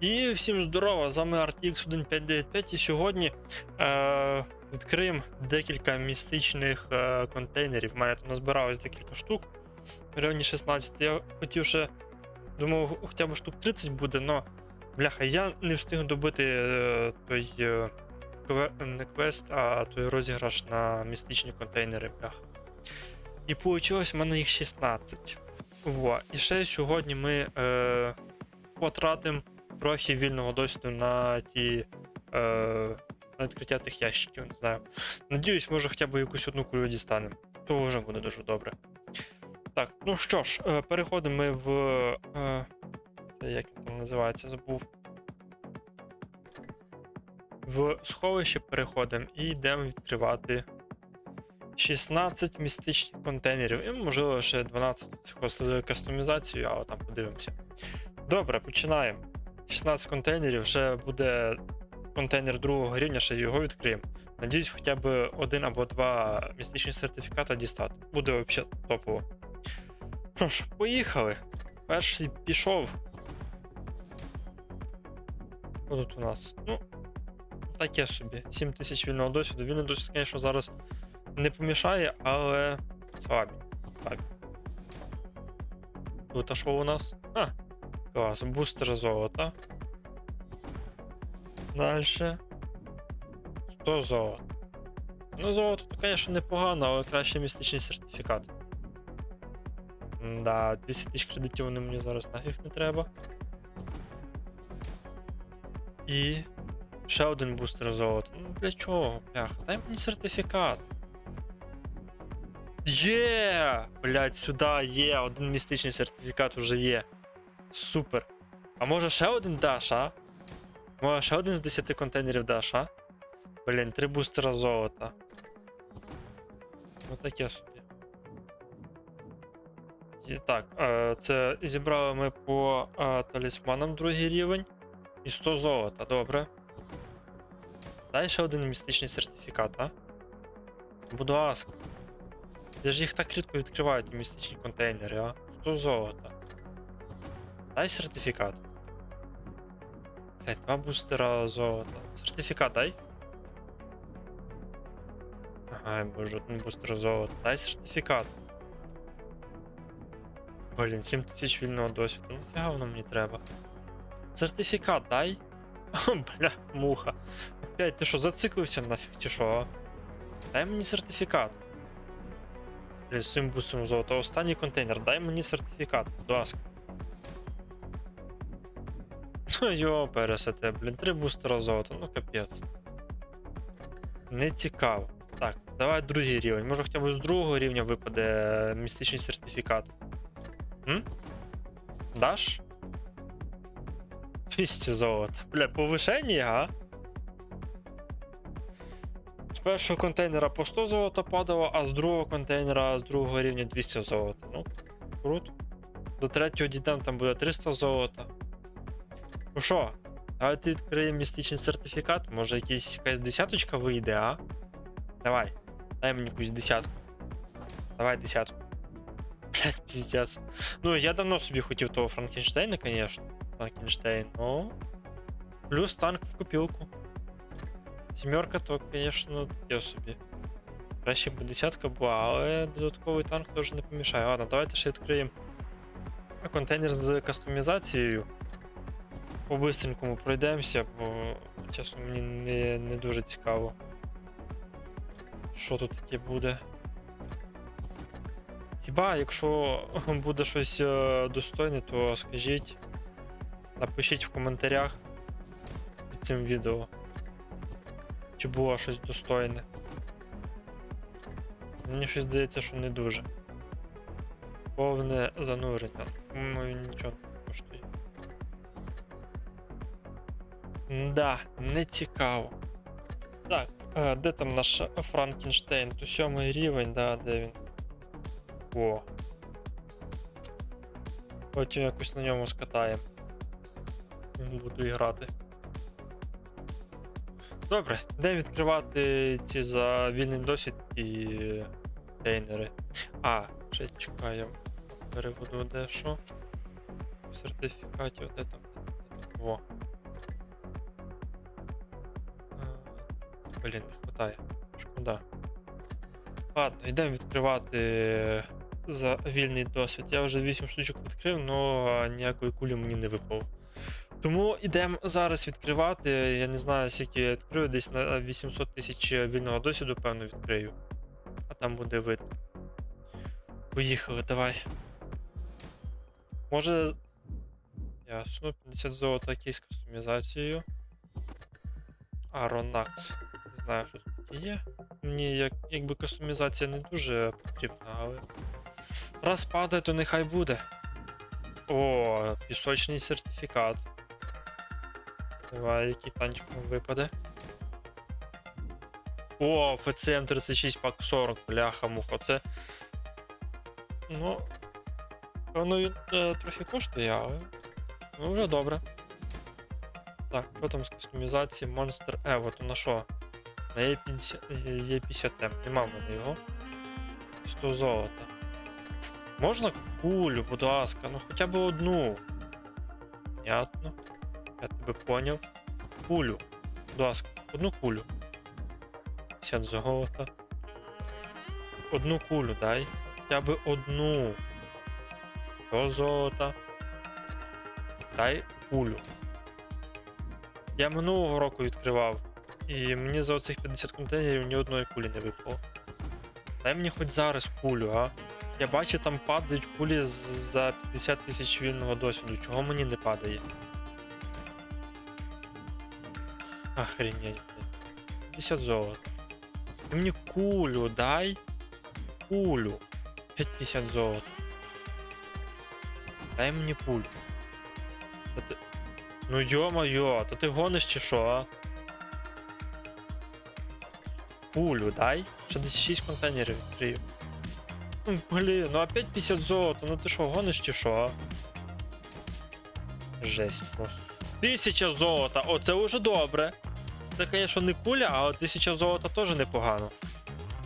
І всім здорово, з вами RTX 1595 і сьогодні е, відкриємо декілька містичних е, контейнерів. У мене там назбиралось декілька штук. В районі 16. Я хотів ще думав, хоча б штук 30 буде, але бляха, я не встиг добити е, той е, кве- не квест, а той розіграш на містичні контейнери, бляха. І вийшло в мене їх 16. Во. І ще сьогодні ми е, потратимо трохи вільного досвіду на ті е, на відкриття тих ящиків, не знаю. Надіюсь, може хоча б якусь одну кулю дістанемо. То вже буде дуже добре. Так, ну що ж, е, переходимо ми в. Е, як він там називається, забув. В сховище переходимо і йдемо відкривати 16 містичних контейнерів. І можливо ще 12 цього з кастомізацією, але там подивимося. Добре, починаємо. 16 контейнерів, ще буде контейнер другого рівня, ще його відкриємо. Надіюсь, хоча б один або два містичні сертифікати дістати. Буде взагалі топово. Що ж, поїхали. Перший пішов. Що тут у нас? Ну, таке собі. 7 тисяч вільного досвіду. Вільний досвід, звісно, зараз не помішає, але слабі. слабі. Тут а що у нас? А, клас, бустер золота. Дальше. 100 золота. Ну, золото, то, звісно, непогано, але краще містичний сертифікат. Да, 200 тисяч кредитів вони мені зараз нафіг не треба. І ще один бустер золота. Ну для чого, бляха? Дай мені сертифікат. Є! Блять, сюди є, один містичний сертифікат вже є. Супер. А може ще один даш, а? Може ще один з 10 контейнерів даш, а? Блін, три бустера золота. Ну таке собі. І так, е, це зібрали ми по е, талісманам другий рівень. І 100 золота, добре. Дай ще один містичний сертифікат, а? Будь ласка. Я ж їх так рідко відкриваю, ті містичні контейнери, а? 100 золота. Дай сертифікат. Блять, два бустера золота. Сертифікат дай. Ага, боже, один бустер золота. Дай сертифікат. Блін, 7 тисяч вільного досвіду. Ну, Нафіга воно мені треба. Сертифікат дай. О, бля, муха. Опять, ти що, зациклився нафіг чи що? Дай мені сертифікат. Блін, з цим бустером золота. Останній контейнер, дай мені сертифікат, будь ласка. Ну йо, пересете, блін, три бустера золота, ну капець. Не цікаво. Так, давай другий рівень. Може хоча б з другого рівня випаде містичний сертифікат. М? Даш? 200 золота. Бля, повишені, а? З першого контейнера по 100 золота падало, а з другого контейнера з другого рівня 200 золота. Ну, круто. До третього дійдемо, там буде 300 золота. Ну що, давайте відкриємо містичний сертифікат. Може якийсь, якась десяточка вийде, а? Давай. Дай мені якусь десятку. Давай десятку. Блять, піздець. Ну, я давно собі хотів того Франкенштейна, звісно. Франкенштейн, ну. Плюс танк в копілку. Сімерка, то, звісно, таке собі. Краще б десятка була, але додатковий танк теж не помішає. Ладно, давайте ще відкриємо контейнер з кастомізацією. По-бистренькому пройдемося, бо чесно мені не, не дуже цікаво. Що тут таке буде? Хіба якщо буде щось е, достойне, то скажіть, напишіть в коментарях під цим відео. Чи було щось достойне. Мені щось здається, що не дуже. Повне занурення. Ну нічого Да, не цікаво. Так, е, де там наш Франкенштейн? То сьомий рівень, да, де він? О. Потім якось на ньому скатаємо. Буду грати. Добре, де відкривати ці за вільний досвід і контейнери. А, ще чекаю. Переведу дещо. В сертифікаті, де там. О. Блін, не хватає. Шкода. Ладно, йдемо відкривати за вільний досвід. Я вже 8 штучок відкрив, але ніякої кулі мені не випало. Тому йдемо зараз відкривати. Я не знаю, скільки я відкрию, десь на 800 тисяч вільного досвіду, певно, відкрию. А там буде видно. Поїхали, давай. Може. Ясно, 50 золота якийсь кастомізацією. Аронакс. Знаю, що тут є. Мені як, якби кастомізація не дуже потрібна, але. Раз падає, то нехай буде. О, пісочний сертифікат. Давай, який танчик нам випаде. О, ФЦМ 36 пак 40, бляха муха. Це. Ну. Воно е, трохи коштує, але. Ну, вже добре. Так, що там з кастомізації Monster Evo, то на що? На Е50 Е50 Нема в мене його. 100 золота. Можна кулю, будь ласка, ну хоча б одну. Понятно. Я тебе поняв. Кулю. Будь ласка, одну кулю. 50 золота. Одну кулю дай. Хоча б одну. 100 золота. Дай кулю. Я минулого року відкривав. І мені за оцих 50 контейнерів ні одної кулі не випало. Дай мені хоч зараз кулю, а? Я бачу, там падають кулі за 50 тисяч вільного досвіду. Чого мені не падає? Охренеть, блін. 50 золота. Ти мені кулю дай. Кулю. 50 золота. Дай мені кулю. Та ти... Ну йо-моє, то ти гониш чи що, а? Кулю дай. Ще десь 6 контейнерів відкрию. Ну, блін, ну опять 50 золота, ну ти що, гониш чи що? Жесть просто. Тисяча золота, оце вже добре. Це, звісно, не куля, але тисяча золота теж непогано.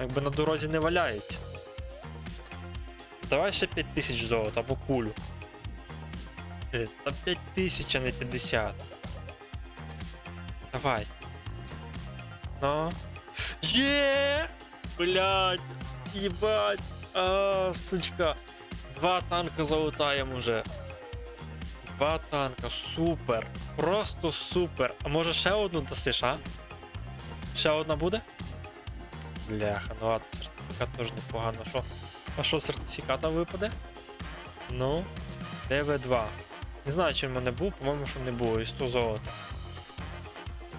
Якби на дорозі не валяється. Давай ще 5000 золота або кулю. Блін, Та 5000, а не 50. Давай. Ну. Є! Блядь! Ебать! А, сучка. Два танка залутаємо уже. Два танка, супер. Просто супер. А може ще одну дасиш, а? Ще одна буде? Бляха, ну ладно, сертифікат теж непогано. Що? А що сертифіката випаде? Ну, ДВ2. Не знаю, чи в мене був, по-моєму, що не було, і 100 золота.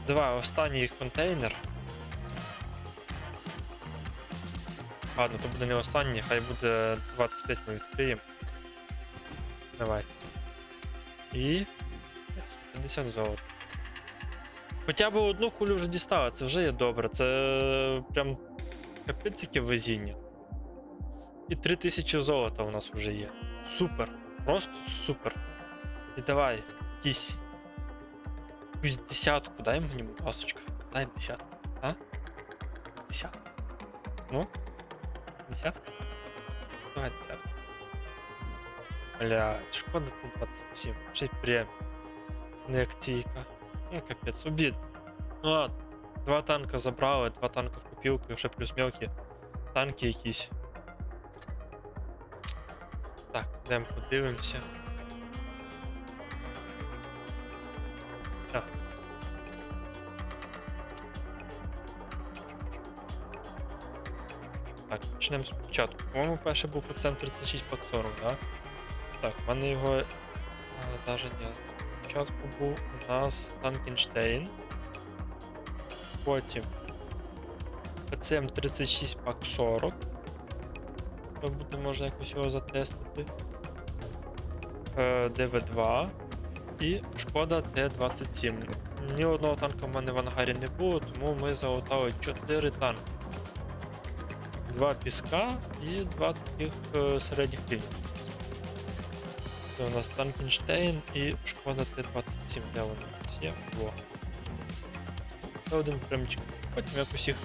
Давай, останній контейнер. Ладно, то буде не останній, хай буде 25 ми відкриємо. Давай. І. 50 золота. Хоча б одну кулю вже дістали, це вже є добре. Це прям капець яке везіння. І 3000 золота у нас вже є. Супер. Просто супер. І давай, якісь. Якусь десятку, дай мені, будь ласочка. Дай десятку. А? Десятку. Ну? Десятка? Давай десятку. Бля, шкода там 27. Ще прям. Не актійка. Ну, капець, убит. Ну ладно. Два танка забрали, два танка в и ще плюс мелкие. Танки якісь. Так, йдемо подивимося. Почнемо спочатку. По-моєму, перший був оцем 36 пак 40, да? Так, в мене його. А, даже ні. Спочатку був у нас Танкенштейн. Потім ПЦМ 36 пак 40. Ми будемо може якось його затестити. Е, ДВ2 і Шкода Т-27. Ні одного танка в мене в ангарі не було, тому ми залутали 4 танки. Два піска і два таких е, середніх ліній. Це у нас Танкенштейн і Шкода Т-27, де вони є? Во. Ще один прямчик. Потім якось їх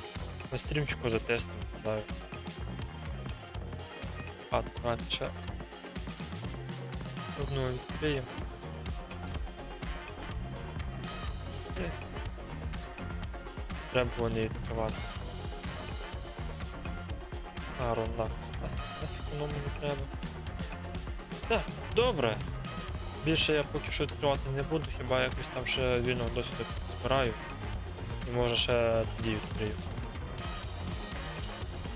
на стрімчику затестимо, знаю. А, ще одну відкриємо. Треба було відкривати. А, Ронакс. Нафіг воно мені треба. Так, добре. Більше я поки що відкривати не буду, хіба якось там ще вільного досвіду збираю. І може ще тоді відкрию.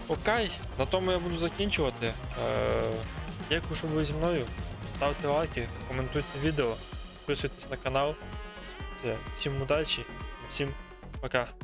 Окей, на тому я буду закінчувати. Е, дякую, що були зі мною. Ставте лайки, коментуйте відео, підписуйтесь на канал. Всім удачі, всім пока.